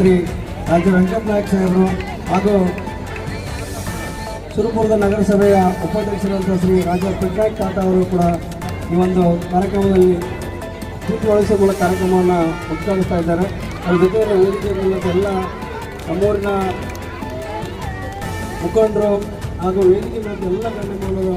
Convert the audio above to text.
ಶ್ರೀ ರಾಜ ವೆಂಕಟ ನಾಯಕ್ ಸಾಹೇಬರು ಹಾಗೂ ಸುರಪುರದ ನಗರಸಭೆಯ ಉಪಾಧ್ಯಕ್ಷರಾದಂಥ ಶ್ರೀ ರಾಜ ಪಟ್ನಾಯಕ್ ತಾತ ಅವರು ಕೂಡ ಈ ಒಂದು ಕಾರ್ಯಕ್ರಮದಲ್ಲಿ ಸ್ಫೂರ್ತಿಗೊಳಿಸುವ ಮೂಲಕ ಕಾರ್ಯಕ್ರಮವನ್ನು ಉದ್ಘಾಟಿಸ್ತಾ ಇದ್ದಾರೆ. ಅದ್ರ ಜೊತೆಗೆ ವೇದಿಕೆ ಮೂಲಕ ಎಲ್ಲ ನಮ್ಮೂರಿನ ಮುಖಂಡರು ಹಾಗೂ ವೇದಿಕೆ ಮೂಲಕ ಎಲ್ಲ ಗಣ್ಯಮಾನ್ಯರು